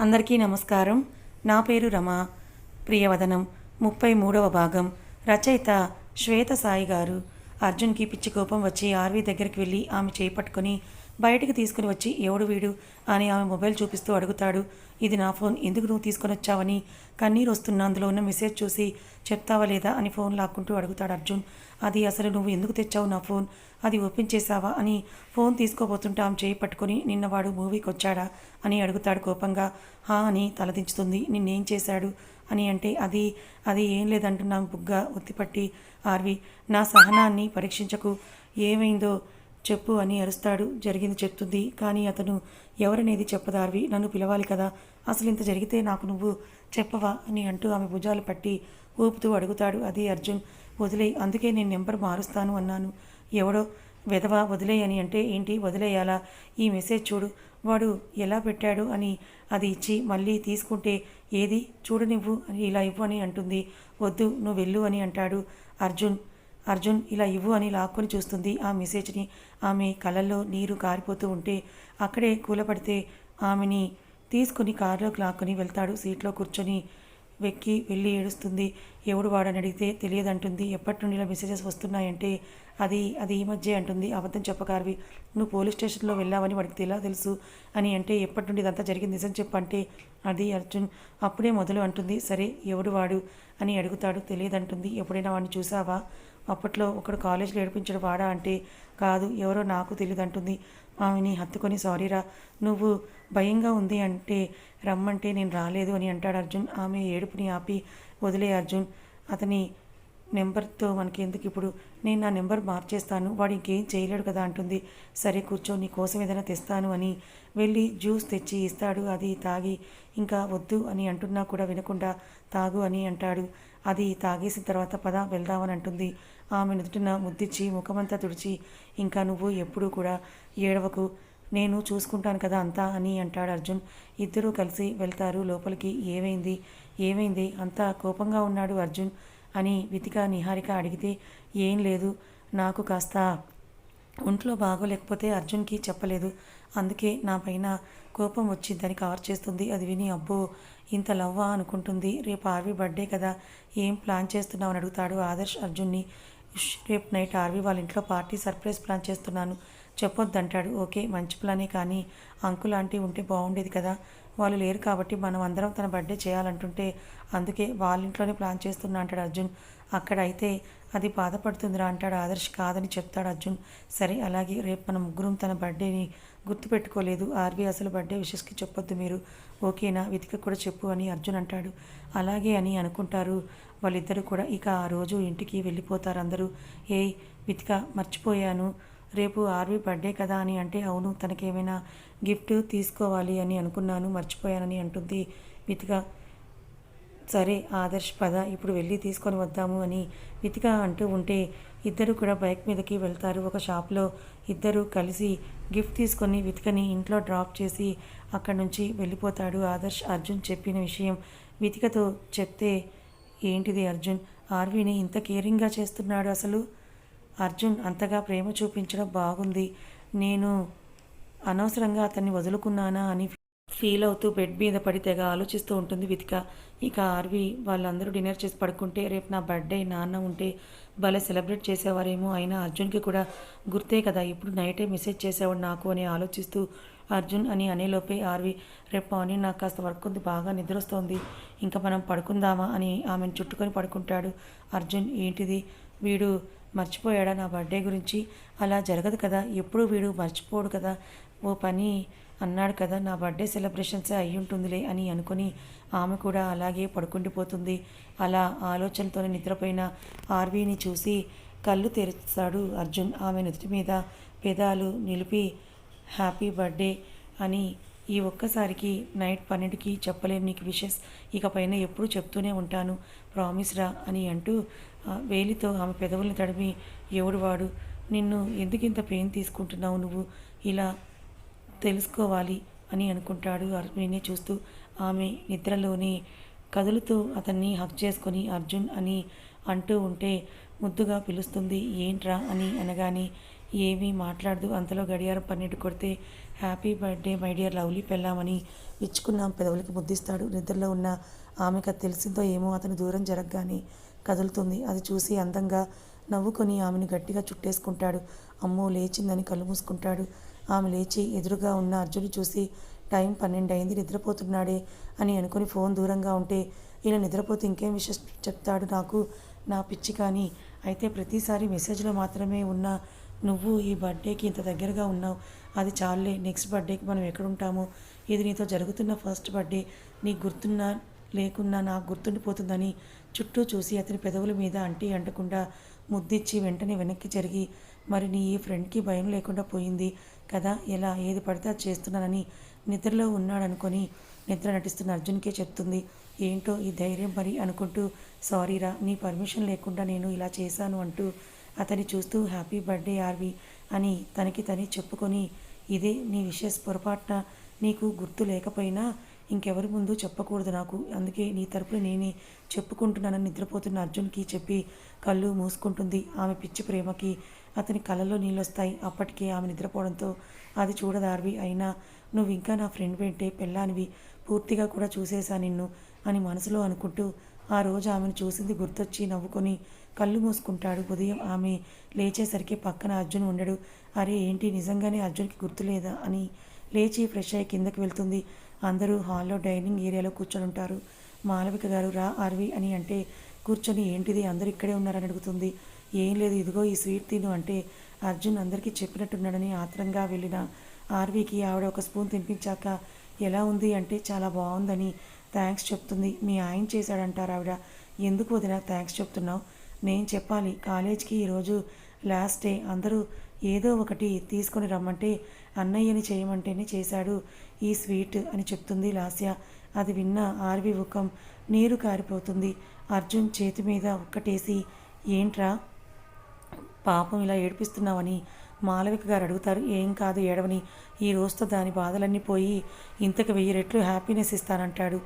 అందరికీ నమస్కారం. నా పేరు రమ. ప్రియవదనం ముప్పై మూడవ భాగం. రచయిత శ్వేత సాయి గారు. అర్జున్కి పిచ్చి కోపం వచ్చి ఆర్వి దగ్గరికి వెళ్ళి ఆమె చేపట్టుకుని బయటికి తీసుకుని వచ్చి ఎవడు వీడు? అని ఆమె మొబైల్ చూపిస్తూ అడుగుతాడు. ఇది నా ఫోన్. ఎందుకు నువ్వు తీసుకొని వచ్చావని? కన్నీరు వస్తున్న అందులో ఉన్న మెసేజ్ చూసి చెప్తావా లేదా? అని ఫోన్ లాక్కుంటూ అడుగుతాడు అర్జున్. అది అసలు నువ్వు ఎందుకు తెచ్చావు నా ఫోన్? అది ఓపెన్ చేసావా అని ఫోన్ తీసుకోబోతుంటే ఆమె చేయి పట్టుకుని నిన్నవాడు మూవీకి వచ్చాడా అని అడుగుతాడు కోపంగా. హా అని తలదించుతుంది. నిన్నేం చేశాడు? అని అంటే అది అది ఏం లేదంటున్నాం బుగ్గ ఒత్తిపట్టి. ఆర్వి నా సహనాన్ని పరీక్షించకు. ఏమైందో చెప్పు అని అరుస్తాడు. జరిగింది చెప్తుంది. కానీ అతను ఎవరనేది చెప్పదు ఆర్వి. నన్ను పిలవాలి కదా. అసలు ఇంత జరిగితే నాకు నువ్వు చెప్పవా అని అంటూ ఆమె భుజాలు పట్టి ఊపుతూ అడుగుతాడు. అది అర్జున్. వదిలే అందుకే నేను నెంబర్ మారుస్తాను అన్నాను. ఎవడో వెధవా వదిలేయ్ అని అంటే ఏంటి వదిలేయాలా? ఈ మెసేజ్ చూడు. వాడు ఎలా పెట్టాడు? అని అది ఇచ్చి మళ్ళీ తీసుకుంటే ఏది? చూడనివ్వు అని ఇలా ఇవ్వు అని అంటుంది. వద్దు నువ్వు వెళ్ళు అని అంటాడు అర్జున్. అర్జున్ ఇలా ఇవ్వు అని లాక్కొని చూస్తుంది ఆ మెసేజ్ని. ఆమె కళ్ళల్లో నీరు కారిపోతూ ఉంటే అక్కడే కూలపడితే ఆమెని తీసుకుని కారులోకి లాక్కొని వెళ్తాడు. సీట్లో కూర్చొని వెక్కి వెళ్ళి ఏడుస్తుంది. ఎవడు వాడని అడిగితే తెలియదంటుంది. ఎప్పటి నుండి ఇలా మెసేజెస్ వస్తున్నాయంటే అది అది ఈ మధ్య అంటుంది. అబద్ధం చెప్పకార్వి. నువ్వు పోలీస్ స్టేషన్లో వెళ్ళావని వాడికి ఎలా తెలుసు అని అంటే ఎప్పటి నుండి ఇదంతా జరిగింది నిజం చెప్పంటే అది అర్జున్ అప్పుడే మొదలు అంటుంది. సరే ఎవడు వాడు అని అడుగుతాడు. తెలియదంటుంది. ఎప్పుడైనా వాడిని చూసావా? అప్పట్లో ఒకడు కాలేజీలో ఏడిపించడు వాడా అంటే కాదు ఎవరో నాకు తెలియదంటుంది ఆమెని హత్తుకొని సారీరా నువ్వు భయంగా ఉంది అంటే రమ్మంటే నేను రాలేదు అని అంటాడు అర్జున్. ఆమె ఏడుపుని ఆపి వదిలే అర్జున్. అతని నెంబర్తో మనకి ఎందుకు ఇప్పుడు? నేను నా నెంబర్ మార్చేస్తాను. వాడు ఇంకేం చేయలేడు కదా అంటుంది. సరే కూర్చో నీ కోసం ఏదైనా తెస్తాను అని వెళ్ళి జ్యూస్ తెచ్చి ఇస్తాడు. అది తాగి ఇంకా వద్దు అని అంటున్నా కూడా వినకుండా తాగు అని అంటాడు. అది తాగేసిన తర్వాత పద వెళ్దామని అంటుంది. ఆమె నుదుటిన ముద్దిచ్చి ముఖమంతా తుడిచి ఇంకా నువ్వు ఎప్పుడూ కూడా ఏడవకు. నేను చూసుకుంటాను కదా అంతా అని అంటాడు అర్జున్. ఇద్దరూ కలిసి వెళ్తారు. లోపలికి ఏమైంది? ఏమైంది? అంతా కోపంగా ఉన్నాడు అర్జున్ అని వితిక నిహారిక అడిగితే ఏం లేదు నాకు కాస్త ఒంట్లో బాగోలేకపోతే అర్జున్కి చెప్పలేదు. అందుకే నా పైన కోపం వచ్చిందని కవర్ చేస్తుంది. అది విని అబ్బో ఇంత లవ్వా అనుకుంటుంది. రేపు ఆర్వి బర్త్డే కదా ఏం ప్లాన్ చేస్తున్నావు అని అడుగుతాడు ఆదర్శ్ అర్జున్ని. రేపు నైట్ ఆర్వి వాళ్ళ ఇంట్లో పార్టీ సర్ప్రైజ్ ప్లాన్ చేస్తున్నాను. చెప్పొద్దంటాడు. ఓకే మంచి ప్లానే కానీ అంకుల్ ఆంటీ ఉంటే బాగుండేది కదా. వాళ్ళు లేరు కాబట్టి మనం అందరం తన బర్త్డే చేయాలంటుంటే అందుకే వాళ్ళ ఇంట్లోనే ప్లాన్ చేస్తున్నా అంటాడు అర్జున్. అక్కడ అయితే అది బాధపడుతుందిరా అంటాడు ఆదర్శ్. కాదని చెప్తాడు అర్జున్. సరే అలాగే రేపు మన ముగ్గురం తన బర్త్డేని గుర్తుపెట్టుకోలేదు. ఆర్బీ అసలు బర్త్డే విషెస్కి చెప్పొద్దు మీరు. ఓకేనా వితిక కూడా చెప్పు అని అర్జున్ అంటాడు. అలాగే అని అనుకుంటారు. వాళ్ళిద్దరూ కూడా ఇక ఆ రోజు ఇంటికి వెళ్ళిపోతారు అందరూ. ఏయ్ వితిక మర్చిపోయాను. రేపు ఆర్వి బర్త్డే కదా అని అంటే అవును తనకేమైనా గిఫ్ట్ తీసుకోవాలి అని అనుకున్నాను మర్చిపోయానని అంటుంది మితిగా సరే ఆదర్శ్ పద ఇప్పుడు వెళ్ళి తీసుకొని వద్దాము అని మితిగా అంటూ ఉంటే ఇద్దరు కూడా బైక్ మీదకి వెళ్తారు. ఒక షాప్లో ఇద్దరు కలిసి గిఫ్ట్ తీసుకొని వితికని ఇంట్లో డ్రాప్ చేసి అక్కడి నుంచి వెళ్ళిపోతాడు ఆదర్శ్. అర్జున్ చెప్పిన విషయం వితికతో చెప్తే ఏంటిది అర్జున్? ఆర్వీని ఇంత కేరింగ్గా చేస్తున్నాడు అసలు? అర్జున్ అంతగా ప్రేమ చూపించడం బాగుంది. నేను అనవసరంగా అతన్ని వదులుకున్నానా అని ఫీల్ అవుతూ బెడ్ మీద పడి తెగ ఆలోచిస్తూ ఉంటుంది వితిక. ఇక ఆర్వి వాళ్ళందరూ డిన్నర్ చేసి పడుకుంటే రేపు నా బర్త్డే నాన్న ఉంటే భలే సెలబ్రేట్ చేసేవారేమో. అయినా అర్జున్కి కూడా గుర్తే కదా ఇప్పుడు నైటే మెసేజ్ చేసేవాడు నాకు అని ఆలోచిస్తూ అర్జున్ అని అనేలోపే ఆర్వి రేపు మార్నింగ్ నాకు కాస్త వర్క్ ఉంది బాగా నిద్ర వస్తోంది ఇంకా మనం పడుకుందామా అని ఆమెను చుట్టుకొని పడుకుంటాడు అర్జున్. ఏంటిది? వీడు మర్చిపోయాడా నా బర్త్డే గురించి? అలా జరగదు కదా. ఎప్పుడు వీడు మర్చిపోడు కదా. ఓ పని అన్నాడు కదా. నా బర్త్డే సెలబ్రేషన్సే అయి ఉంటుందిలే అని అనుకుని ఆమె కూడా అలాగే పడుకుండిపోతుంది అలా ఆలోచనతోనే నిద్రపోయిన ఆర్వీని చూసి కళ్ళు తెరుస్తాడు అర్జున్. ఆమె నుదుటి మీద పెదాలు నిలిపి హ్యాపీ బర్త్డే అని ఈ ఒక్కసారికి నైట్ పన్నెండుకి చెప్పలేను నీకు విషెస్. ఇక పైన ఎప్పుడు చెప్తూనే ఉంటాను. ప్రామిస్ రా అని అంటూ వేలితో ఆమె పెదవుల్ని తడిమి ఎవడు వాడు నిన్ను ఎందుకింత పెయిన్ తీసుకుంటున్నావు నువ్వు? ఇలా తెలుసుకోవాలి అని అనుకుంటాడు అర్జున్ని చూస్తూ. ఆమె నిద్రలోని కదులుతూ అతన్ని హక్ చేసుకొని అర్జున్ అని అంటూ ఉంటే ముద్దుగా పిలుస్తుంది. ఏంట్రా? అని అనగానే ఏమీ మాట్లాడదు అంతలో గడియారం పన్నెండు కొడితే happy birthday my dear lovely పెళ్ళామని ఇచ్చుకున్న పెదవులకి ముద్దిస్తాడు. నిద్రలో ఉన్న ఆమెకు అది తెలిసిందో ఏమో అతను దూరం జరగగానే కదులుతుంది. అది చూసి అందంగా నవ్వుకొని ఆమెను గట్టిగా చుట్టేసుకుంటాడు. అమ్మో లేచిందని కళ్ళు మూసుకుంటాడు. ఆమె లేచి ఎదురుగా ఉన్న అర్జును చూసి టైం పన్నెండు అయింది నిద్రపోతున్నాడే అని అనుకుని ఫోన్ దూరంగా ఉంటే ఈయన నిద్రపోతే ఇంకేం విషయం చెప్తాడు నాకు? నా పిచ్చి కానీ. అయితే ప్రతిసారి మెసేజ్లో మాత్రమే ఉన్న నువ్వు ఈ బర్త్డేకి ఇంత దగ్గరగా ఉన్నావు. అది చాలే నెక్స్ట్ బర్త్డేకి మనం ఎక్కడుంటామో? ఇది నీతో జరుగుతున్న ఫస్ట్ బర్త్డే. నీకు గుర్తున్నా లేకున్నా నాకు గుర్తుండిపోతుందని చుట్టూ చూసి అతని పెదవుల మీద అంటి అంటకుండా ముద్దిచ్చి వెంటనే వెనక్కి జరిగి మరి నీ ఈ ఫ్రెండ్కి భయం లేకుండా పోయింది కదా? ఎలా? ఏది పడితే అది చేస్తున్నానని నిద్రలో ఉన్నాడనుకొని నిద్ర నటిస్తున్న అర్జున్కే చెప్తుంది. ఏంటో ఈ ధైర్యం మరి? అనుకుంటూ సారీరా నీ పర్మిషన్ లేకుండా నేను ఇలా చేశాను అంటూ అతని చూస్తూ హ్యాపీ బర్త్డే ఆర్వి అని తనకి తని చెప్పుకొని ఇదే నీ విషయస్ పొరపాటున నీకు గుర్తు లేకపోయినా ఇంకెవరి ముందు చెప్పకూడదు నాకు. అందుకే నీ తరపున నేనే చెప్పుకుంటున్నానని నిద్రపోతున్న అర్జున్కి చెప్పి కళ్ళు మూసుకుంటుంది ఆమె పిచ్చి ప్రేమకి. అతని కళ్ళలో నీళ్ళొస్తాయి. అప్పటికే ఆమె నిద్రపోవడంతో అది చూడదార్వి అయినా నువ్వు ఇంకా నా ఫ్రెండ్ వెంటే పెళ్ళానివి. పూర్తిగా కూడా చూసేశా నిన్ను అని మనసులో అనుకుంటూ ఆ రోజు ఆమెను చూసింది గుర్తొచ్చి నవ్వుకొని కళ్ళు మూసుకుంటాడు. ఉదయం ఆమె లేచేసరికి పక్కన అర్జున్ ఉండడు. అరే ఏంటి? నిజంగానే అర్జున్కి గుర్తులేదా అని లేచి ఫ్రెష్ అయ్యి కిందకి వెళ్తుంది. అందరూ హాల్లో డైనింగ్ ఏరియాలో కూర్చొని ఉంటారు. మాలవిక గారు రా ఆర్వి అని అంటే కూర్చొని ఏంటిది అందరూ ఇక్కడే ఉన్నారని అడుగుతుంది. ఏం లేదు ఇదిగో ఈ స్వీట్ తిను అంటే అర్జున్ అందరికీ చెప్పినట్టున్నాడని ఆత్రంగా వెళ్ళిన ఆర్వీకి ఆవిడ ఒక స్పూన్ తినిపించాక ఎలా ఉంది అంటే చాలా బాగుందని థ్యాంక్స్ చెప్తుంది. మీ ఆయన చేశాడంటారు ఆవిడ. ఎందుకు వదిన థ్యాంక్స్ చెప్తున్నావు? నేను చెప్పాలి కాలేజ్కి ఈరోజు లాస్ట్ డే. అందరూ ఏదో ఒకటి తీసుకొని రమ్మంటే అన్నయ్యని చేయమంటేనే చేశాడు. ఈ స్వీట్ అని చెప్తుంది లాస్య. అది విన్న ఆర్వి ముఖం నీరు కారిపోతుంది. అర్జున్ చేతి మీద ఒక్కటేసి ఏంట్రా? పాపం ఇలా ఏడిపిస్తున్నావని మాలవిక గారు అడుగుతారు. ఏం కాదు ఏడవని. ఈ రోజుతో దాని బాధలన్నీ పోయి ఇంతకు వెయ్యి రెట్లు హ్యాపీనెస్ ఇస్తానంటాడు.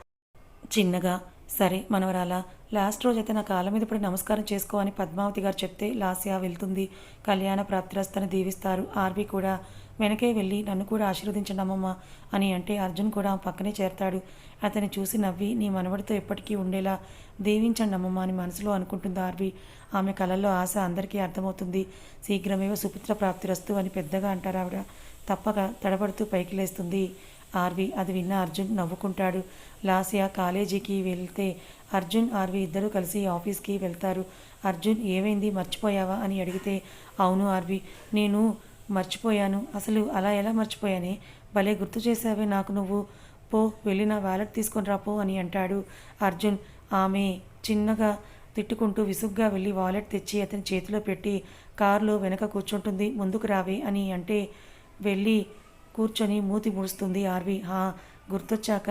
చిన్నగా సరే మనవరాల లాస్ట్ రోజు అయితే నా కాళ్ళ మీద పడి నమస్కారం చేసుకో అని పద్మావతి గారు చెప్తే లాస్యా వెళ్తుంది. కళ్యాణ ప్రాప్తిరస్తని దీవిస్తారు. ఆర్బీ కూడా వెనకే వెళ్ళి నన్ను కూడా ఆశీర్వదించండి అమ్మమ్మ అని అంటే అర్జున్ కూడా పక్కనే చేరతాడు. అతన్ని చూసి నవ్వి నీ మనవడితో ఎప్పటికీ ఉండేలా దీవించండి అమ్మమ్మ అని మనసులో అనుకుంటుంది ఆర్వి. ఆమె కళల్లో ఆశ అందరికీ అర్థమవుతుంది. శీఘ్రమేవ సుపుత్ర ప్రాప్తిరస్తు అని పెద్దగా అంటారు ఆవిడ. తప్పక తడబడుతూ పైకి లేస్తుంది. ఆర్వి అది విన్న అర్జున్ నవ్వుకుంటాడు. లాస్యా కాలేజీకి వెళ్తే అర్జున్ ఆర్వి ఇద్దరూ కలిసి ఆఫీస్కి వెళ్తారు. అర్జున్ ఏమైంది? మర్చిపోయావా? అని అడిగితే అవును ఆర్వి నేను మర్చిపోయాను. అసలు అలా ఎలా మర్చిపోయానే? భలే గుర్తు చేసావే నాకు నువ్వు. పో వెళ్ళి నా వ్యాలెట్ తీసుకొని రాపో అని అంటాడు అర్జున్. ఆమె చిన్నగా తిట్టుకుంటూ విసుగ్గా వెళ్ళి వాలెట్ తెచ్చి అతని చేతిలో పెట్టి కారులో వెనక కూర్చుంటుంది. ముందుకు రావే అని అంటే వెళ్ళి కూర్చొని మూతి ముడుస్తుంది ఆర్వి. హా గుర్తొచ్చాక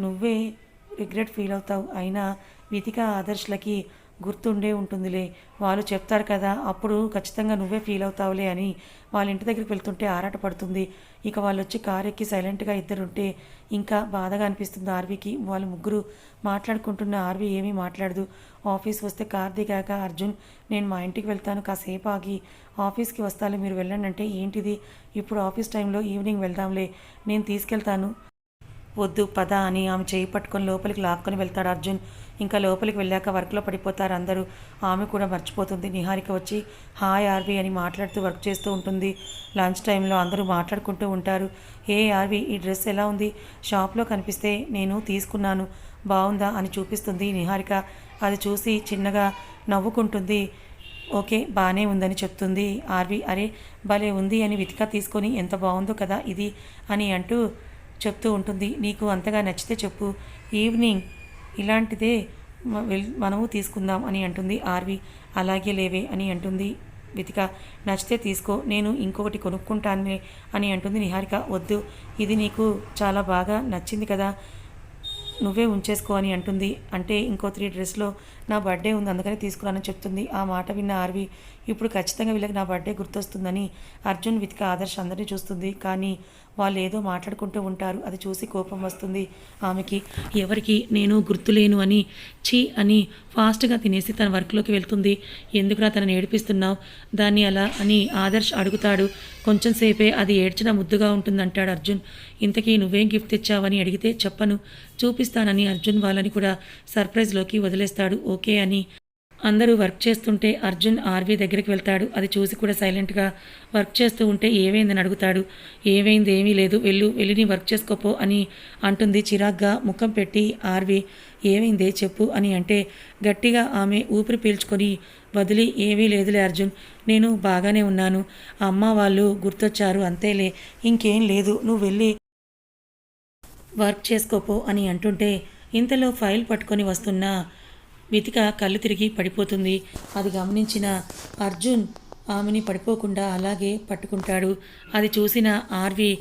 నువ్వే రిగ్రెట్ ఫీల్ అవుతావు. అయినా వితిక ఆదర్శ్లకి గుర్తుండే ఉంటుందిలే. వాళ్ళు చెప్తారు కదా అప్పుడు ఖచ్చితంగా నువ్వే ఫీల్ అవుతావులే అని. వాళ్ళ ఇంటి దగ్గరికి వెళ్తుంటే ఆరాట పడుతుంది. ఇక వాళ్ళు వచ్చి కారు ఎక్కి సైలెంట్గా ఇద్దరుంటే ఇంకా బాధగా అనిపిస్తుంది ఆర్వీకి. వాళ్ళు ముగ్గురు మాట్లాడుకుంటున్న ఆర్వీ ఏమీ మాట్లాడదు. ఆఫీస్ వస్తే కార్ దిగాక అర్జున్ నేను మా ఇంటికి వెళ్తాను కాసేపు ఆగి ఆఫీస్కి వస్తాలే మీరు వెళ్ళండి. అంటే ఏంటిది? ఇప్పుడు ఆఫీస్ టైంలో ఈవినింగ్ వెళ్దాంలే నేను తీసుకెళ్తాను. వద్దు పద అని ఆమె చేయి పట్టుకొని లోపలికి లాక్కొని వెళ్తాడు అర్జున్. ఇంకా లోపలికి వెళ్ళాక వర్క్లో పడిపోతారు అందరూ. ఆమె కూడా మర్చిపోతుంది. నిహారిక వచ్చి హాయ్ ఆర్వి అని మాట్లాడుతూ వర్క్ చేస్తూ ఉంటుంది. లంచ్ టైంలో అందరూ మాట్లాడుకుంటూ ఉంటారు. ఏ ఆర్వి ఈ డ్రెస్ ఎలా ఉంది? షాప్లో కనిపిస్తే నేను తీసుకున్నాను. బాగుందా అని చూపిస్తుంది నిహారిక. అది చూసి చిన్నగా నవ్వుకుంటుంది. ఓకే బాగానే ఉందని చెప్తుంది ఆర్వి. అరే భలే ఉంది అని వితిక తీసుకొని ఎంత బాగుందో కదా ఇది అని అంటూ చెప్తూ ఉంటుంది. నీకు అంతగా నచ్చితే చెప్పు. ఈవినింగ్ ఇలాంటిదే వెల్- మనము తీసుకుందాం అని అంటుంది ఆర్వి. అలాగే లేవే అని అంటుంది వితిక. నచ్చితే తీసుకో. నేను ఇంకొకటి కొనుక్కుంటానే అని అంటుంది నిహారిక. వద్దు. ఇది నీకు చాలా బాగా నచ్చింది కదా. నువ్వే ఉంచేసుకో అని అంటుంది. అంటే ఇంకో త్రీ డ్రెస్లో నా బర్త్డే ఉంది అందుకని తీసుకురానని చెప్తుంది. ఆ మాట విన్న ఆర్వి ఇప్పుడు ఖచ్చితంగా వీళ్ళకి నా బర్త్డే గుర్తొస్తుందని అర్జున్ వితిక ఆదర్శ్ అందరినీ చూస్తుంది. కానీ వాళ్ళు ఏదో మాట్లాడుకుంటూ ఉంటారు. అది చూసి కోపం వస్తుంది ఆమెకి. ఎవరికి నేను గుర్తులేను అని చీ అని ఫాస్ట్గా తినేసి తన వర్క్లోకి వెళ్తుంది. ఎందుకురా తనని ఏడిపిస్తున్నావు? దాన్ని అలా అని ఆదర్శ్ అడుగుతాడు. కొంచెం సేపే అది ఏడ్చిన ముద్దుగా ఉంటుందంటాడు అర్జున్. ఇంతకీ నువ్వేం గిఫ్ట్ తెచ్చావని అడిగితే చెప్పను. చూపిస్తానని అర్జున్ వాళ్ళని కూడా సర్ప్రైజ్లోకి వదిలేస్తాడు. ఓకే ఓకే అని. అందరూ వర్క్ చేస్తుంటే అర్జున్ ఆర్వీ దగ్గరికి వెళ్తాడు. అది చూసి కూడా సైలెంట్గా వర్క్ చేస్తూ ఉంటే ఏమైందని అడుగుతాడు. ఏమైంది ఏమీ లేదు. వెళ్ళు వెళ్ళి నీ వర్క్ చేసుకోపో అని అంటుంది. చిరాగ్గా ముఖం పెట్టి ఆర్వీ ఏమైందే చెప్పు అని అంటే గట్టిగా ఆమె ఊపిరి పీల్చుకొని వదిలి ఏమీ లేదులే అర్జున్ నేను బాగానే ఉన్నాను. అమ్మ వాళ్ళు గుర్తొచ్చారు అంతేలే ఇంకేం లేదు నువ్వు వెళ్ళి వర్క్ చేసుకోపో అని అంటుంటే ఇంతలో ఫైల్ పట్టుకొని వస్తున్నా వితిక కళ్ళు తిరిగి పడిపోతుంది. అది గమనించిన అర్జున్ ఆమెని పడిపోకుండా అలాగే పట్టుకుంటాడు. అది చూసిన ఆర్వి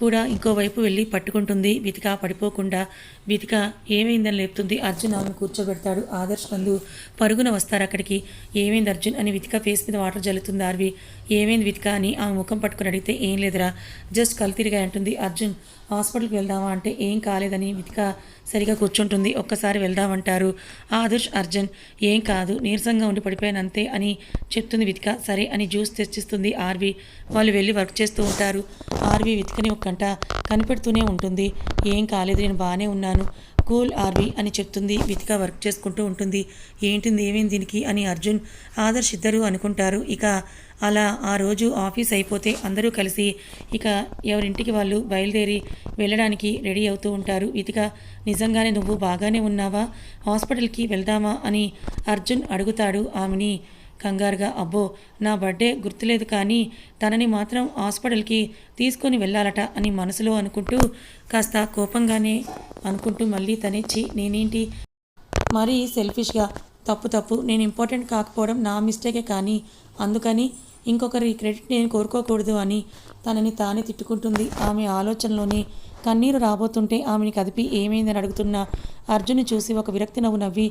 కూడా ఇంకోవైపు వెళ్ళి పట్టుకుంటుంది. వితిక పడిపోకుండా వితిక ఏమైందని లేపుతుంది. అర్జున్ ఆమెను కూర్చోబెడతాడు. ఆదర్శ్ నందు పరుగున వస్తారు అక్కడికి. ఏమైంది అర్జున్? అని వితిక ఫేస్ మీద వాటర్ జల్లుతుంది ఆర్వి. ఏమైంది వితిక అని ఆమె ముఖం పట్టుకుని అడిగితే ఏం లేదురా జస్ట్ కలితిరిగా అంటుంది అర్జున్. హాస్పిటల్కి వెళ్దామా? అంటే ఏం కాలేదని వితిక సరిగా కూర్చుంటుంది. ఒక్కసారి వెళ్దామంటారు. ఆదర్శ్ అర్జున్ ఏం కాదు నీరసంగా ఉండి పడిపోయానంతే అని చెప్తుంది వితిక సరే అని జ్యూస్ తెచ్చిస్తుంది ఆర్వి. వాళ్ళు వెళ్ళి వర్క్ చేస్తూ ఉంటారు. ఆర్వి వితికని ఒక గంట కనిపెడుతూనే ఉంటుంది. ఏం కాలేదు నేను బాగానే ఉన్నాను. కూల్ ఆర్వి అని చెప్తుంది. వితిక వర్క్ చేసుకుంటూ ఉంటుంది. ఏంటింది ఏమైంది దీనికి అని అర్జున్ ఆదర్శ్ ఇద్దరు అనుకుంటారు. ఇక అలా ఆ రోజు ఆఫీస్ అయిపోతే అందరూ కలిసి ఇక ఎవరింటికి వాళ్ళు బయలుదేరి వెళ్ళడానికి రెడీ అవుతూ ఉంటారు. వితిక నిజంగానే నువ్వు బాగానే ఉన్నావా? హాస్పిటల్కి వెళ్దామా? అని అర్జున్ అడుగుతాడు. ఆమెని కంగారుగా అబ్బో నా బర్త్డే గుర్తులేదు కానీ తనని మాత్రం హాస్పిటల్కి తీసుకొని వెళ్ళాలట అని మనసులో అనుకుంటూ కాస్త కోపంగానే అనుకుంటూ మళ్ళీ తనేచ్చి నేనేంటి? మరీ సెల్ఫిష్గా తప్పు తప్పు నేను ఇంపార్టెంట్ కాకపోవడం నా మిస్టేకే కానీ అందుకని ఇంకొకరి క్రెడిట్ నేను కోరుకోకూడదు అని తనని తానే తిట్టుకుంటుంది. ఆమె ఆలోచనలోనే కన్నీరు రాబోతుంటే ఆమెని కదిపి ఏమైందని అడుగుతున్న? అర్జున్ని చూసి ఒక విరక్తి నవ్వు నవ్వి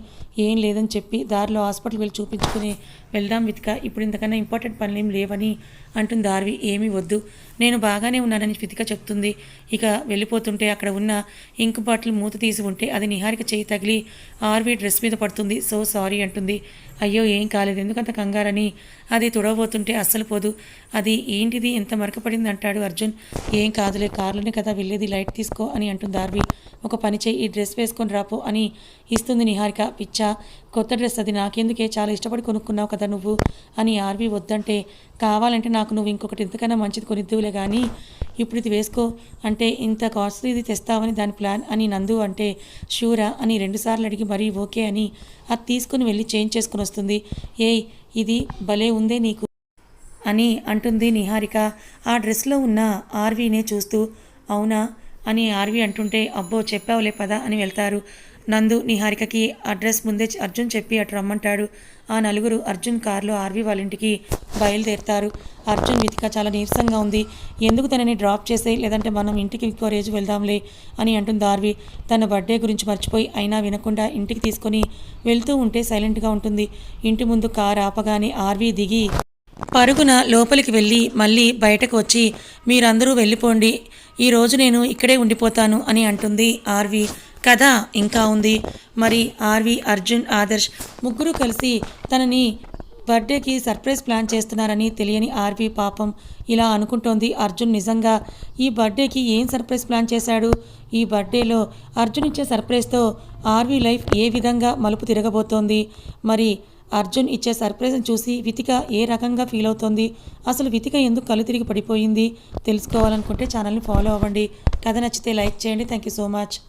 ఏం లేదని చెప్పి దారిలో హాస్పిటల్ వెళ్ళి చూపించుకుని వెళ్దాం వితిక ఇప్పుడు ఇంతకన్నా ఇంపార్టెంట్ పనులేం లేవని అంటుంది ఆర్వి ఏమీ వద్దు నేను బాగానే ఉన్నానని వితిక చెప్తుంది. ఇక వెళ్ళిపోతుంటే అక్కడ ఉన్న ఇంకు బాటిల్ మూత తీసి ఉంటే అది నిహారిక చేయి తగిలి ఆర్వి డ్రెస్ మీద పడుతుంది. సో సారీ అంటుంది. అయ్యో ఏం కాలేదు. ఎందుకంత కంగారని? అది తుడవబోతుంటే అస్సలు పోదు. అది ఏంటిది? ఎంత మరకపడింది? అంటాడు అర్జున్. ఏం కాదులే కార్లోనే కదా వెళ్ళేది. లైట్ తీసుకో అని అంటుంది ఆర్వి ఒక పని చేయి ఈ డ్రెస్ వేసుకొని రా రాపో అని ఇస్తుంది నిహారిక. పిచ్చా కొత్త డ్రెస్ అది నాకెందుకే? చాలా ఇష్టపడి కొనుక్కున్నావు కదా నువ్వు? అని ఆర్వి వద్దంటే కావాలంటే నాకు నువ్వు ఇంకొకటి ఎంతకైనా మంచిది కొనిద్దువులే కానీ ఇప్పుడు ఇది వేసుకో. అంటే ఇంత కాస్ట్లీది తెస్తావని దాని ప్లాన్ అని నందు అంటే షూరా అని రెండుసార్లు అడిగి మరీ ఓకే అని అది తీసుకుని వెళ్ళి చేంజ్ చేసుకుని వస్తుంది. ఏయ్ ఇది భలే ఉందే నీకు? అని అంటుంది నిహారిక. ఆ డ్రెస్లో ఉన్న ఆర్వీనే చూస్తూ అవునా? అని ఆర్వి అంటుంటే అబ్బో చెప్పావులే పదా అని వెళ్తారు. నందు నిహారికకి అడ్రస్ ముందే అర్జున్ చెప్పి అటు రమ్మంటాడు. ఆ నలుగురు అర్జున్ కారులో ఆర్వి వాళ్ళ ఇంటికి బయలుదేరుతారు. అర్జున్ వితిక చాలా నీరసంగా ఉంది. ఎందుకు తనని డ్రాప్ చేసే లేదంటే మనం ఇంటికి ఇంకో రోజు వెళ్దాంలే అని అంటుంది ఆర్వి. తన బర్త్డే గురించి మర్చిపోయి అయినా వినకుండా ఇంటికి తీసుకొని వెళ్తూ ఉంటే సైలెంట్గా ఉంటుంది. ఇంటి ముందు కారు ఆపగానే ఆర్వి దిగి పరుగున లోపలికి వెళ్ళి మళ్ళీ బయటకు వచ్చి మీరందరూ వెళ్ళిపోండి. ఈరోజు నేను ఇక్కడే ఉండిపోతాను అని అంటుంది ఆర్వి. కథ ఇంకా ఉంది. మరి ఆర్వి అర్జున్ ఆదర్శ్ ముగ్గురు కలిసి తనని బర్త్డేకి సర్ప్రైజ్ ప్లాన్ చేస్తున్నారని తెలియని ఆర్వి పాపం ఇలా అనుకుంటోంది. అర్జున్ నిజంగా ఈ బర్త్డేకి ఏం సర్ప్రైజ్ ప్లాన్ చేశాడు? ఈ బర్త్డేలో అర్జున్ ఇచ్చే సర్ప్రైజ్తో ఆర్వి లైఫ్ ఏ విధంగా మలుపు తిరగబోతోంది? మరి అర్జున్ ఇచ్చే సర్ప్రైజ్ని చూసి వితిక ఏ రకంగా ఫీల్ అవుతోంది? అసలు వితిక ఎందుకు కళ్ళు తిరిగి పడిపోయింది? తెలుసుకోవాలనుకుంటే ఛానల్ని ఫాలో అవ్వండి. కథ నచ్చితే లైక్ చేయండి. Thank you so much.